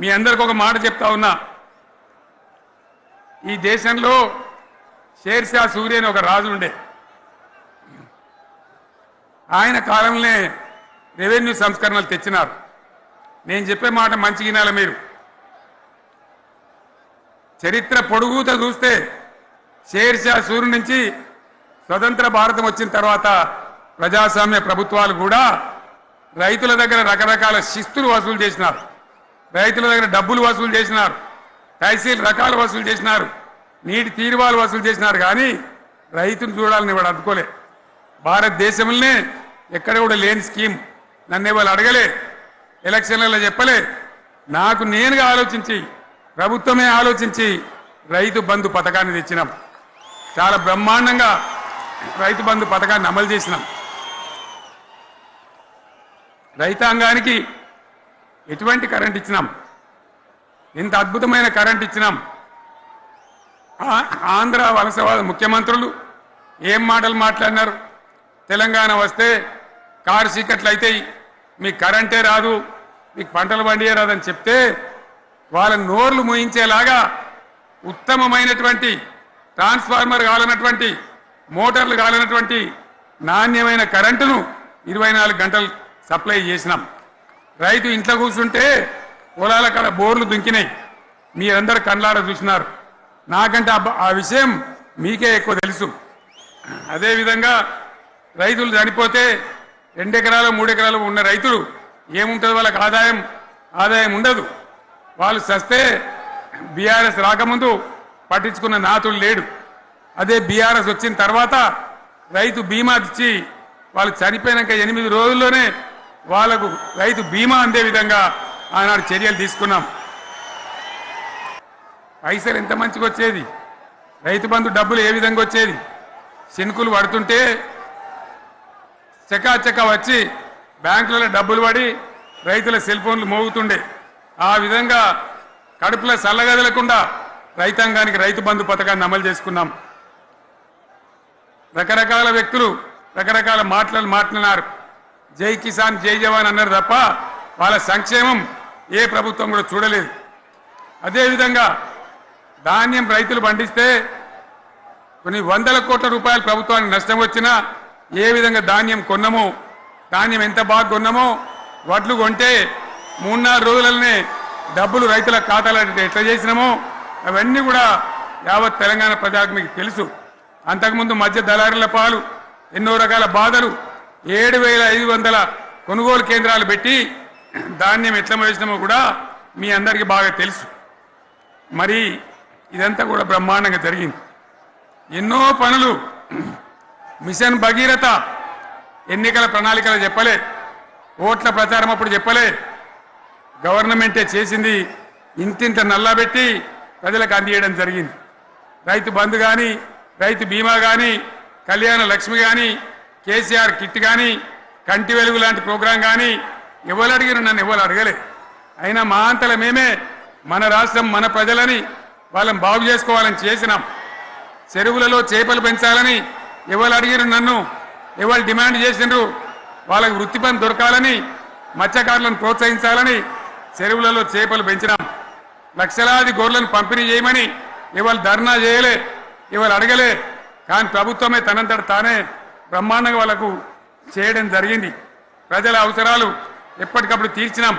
మీ అందరికి ఒక మాట చెప్తా ఉన్నా. ఈ దేశంలో షేర్షా సూర్య అని ఒక రాజు ఉండే. ఆయన కాలంలోనే రెవెన్యూ సంస్కరణలు తెచ్చినారు. నేను చెప్పే మాట మంచి వినాలి మీరు. చరిత్ర పొడుగుతో చూస్తే షేర్షా సూర్యు నుంచి స్వతంత్ర భారతం వచ్చిన తర్వాత ప్రజాస్వామ్య ప్రభుత్వాలు కూడా రైతుల దగ్గర రకరకాల శిస్తులు వసూలు చేసినారు. రైతుల దగ్గర డబ్బులు వసూలు చేసినారు. తహసీల్ రకాలు వసూలు చేసినారు. నీటి తీరువాలు వసూలు చేసినారు కానీ రైతును చూడాలని వాడు అందుకోలే. భారతదేశంలోనే ఎక్కడ కూడా లేని స్కీమ్. నన్ను వాళ్ళు అడగలే? ఎలక్షన్లలో చెప్పలే. నాకు నేనుగా ఆలోచించి ప్రభుత్వమే ఆలోచించి రైతు బంధు పథకాన్ని తెచ్చినాం. చాలా బ్రహ్మాండంగా రైతు బంధు పథకాన్ని అమలు చేసినాం. రైతాంగానికి ఎటువంటి కరెంట్ ఇచ్చినాం? ఇంత అద్భుతమైన కరెంట్ ఇచ్చినాం? ఆంధ్ర వలసవాద ముఖ్యమంత్రులు ఏం మాటలు మాట్లాడినారు? తెలంగాణ వస్తే కారు చీకట్లు అవుతాయి మీకు కరెంటే రాదు మీకు పంటలు పండియే రాదని చెప్తే వాళ్ళ నోర్లు ముయించేలాగా ఉత్తమమైనటువంటి ట్రాన్స్ఫార్మర్ కాలనటువంటి మోటార్లు కాలనటువంటి నాణ్యమైన కరెంటును ఇరవై నాలుగు గంటలు సప్లై చేసినాం. రైతు ఇంట్లో కూర్చుంటే పొలాల కాడ బోర్లు దుంకినాయి. మీరందరు కళ్ళార చూసినారు. నాకంటే ఆ ఆ విషయం మీకే ఎక్కువ తెలుసు. అదేవిధంగా రైతులు చనిపోతే రెండెకరాలు మూడెకరాలు ఉన్న రైతులు ఏముంటుంది? వాళ్ళకి ఆదాయం ఆదాయం ఉండదు. వాళ్ళు సస్తే బీఆర్ఎస్ రాకముందు పట్టించుకున్న నాతుడు లేడు. అదే బీఆర్ఎస్ వచ్చిన తర్వాత రైతు బీమా ఇచ్చి వాళ్ళు చనిపోయినాక ఎనిమిది రోజుల్లోనే వాళ్ళకు రైతు బీమా అందే విధంగా ఆనాడు చర్యలు తీసుకున్నాం. పైసలు ఎంత మంచిగా వచ్చేది? రైతు బంధు డబ్బులు ఏ విధంగా వచ్చేది? శనుకులు పడుతుంటే చకాచక వచ్చి బ్యాంకులలో డబ్బులు పడి రైతుల సెల్ ఫోన్లు మోగుతుండే. ఆ విధంగా కడుపులో చల్లగదలకుండా రైతాంగానికి రైతు బంధు పథకాన్ని అమలు చేసుకున్నాం. రకరకాల వ్యక్తులు రకరకాల మాటలు మాట్లాడినారు. జై కిసాన్ జై జవాన్ అన్నారు తప్ప వాళ్ళ సంక్షేమం ఏ ప్రభుత్వం కూడా చూడలేదు. అదేవిధంగా ధాన్యం రైతులు పండిస్తే కొన్ని వందల కోట్ల రూపాయలు ప్రభుత్వానికి నష్టం వచ్చినా ఏ విధంగా ధాన్యం కొన్నామో ధాన్యం ఎంత బాగా కొన్నామో వడ్లు కొంటే మూడు నాలుగు రోజులనే డబ్బులు రైతుల ఖాతాలో ఎట్లా చేసినామో అవన్నీ కూడా యావత్ తెలంగాణ ప్రజలకు మీకు తెలుసు. అంతకుముందు మధ్య దళారుల పాలు ఎన్నో రకాల బాధలు ఏడు వేల ఐదు వందల కొనుగోలు కేంద్రాలు పెట్టి ధాన్యం ఎట్లా వేసినామో కూడా మీ అందరికీ బాగా తెలుసు. మరి ఇదంతా కూడా బ్రహ్మాండంగా జరిగింది. ఎన్నో పనులు మిషన్ భగీరథ ఎన్నికల ప్రణాళికలు చెప్పలే ఓట్ల ప్రచారం అప్పుడు చెప్పలే గవర్నమెంటే చేసింది ఇంతింత నల్లబెట్టి ప్రజలకు అందియడం జరిగింది. రైతు బంధు కానీ రైతు బీమా కానీ కళ్యాణ లక్ష్మి కానీ కేసీఆర్ కిట్ కానీ కంటి వెలుగు లాంటి ప్రోగ్రాం కానీ ఎవరు అడిగిన నన్ను ఎవరు అడగలే. అయినా మా అంతల మేమే మన రాష్ట్రం మన ప్రజలని వాళ్ళని బాగు చేసుకోవాలని చేసినాం. చెరువులలో చేపలు పెంచాలని ఎవరు అడిగిరు నన్ను ఎవరు డిమాండ్ చేసిండ్రు వాళ్ళకి వృత్తి పని దొరకాలని మత్స్యకారులను ప్రోత్సహించాలని చెరువులలో చేపలు పెంచినాం. లక్షలాది గొర్రెలను పంపిణీ చేయమని ఇవాళ ధర్నా చేయలే ఇవాళ అడగలే. కానీ ప్రభుత్వమే తనంతట తానే బ్రహ్మాండంగా వాళ్ళకు చేయడం జరిగింది. ప్రజల అవసరాలు ఎప్పటికప్పుడు తీర్చినాం.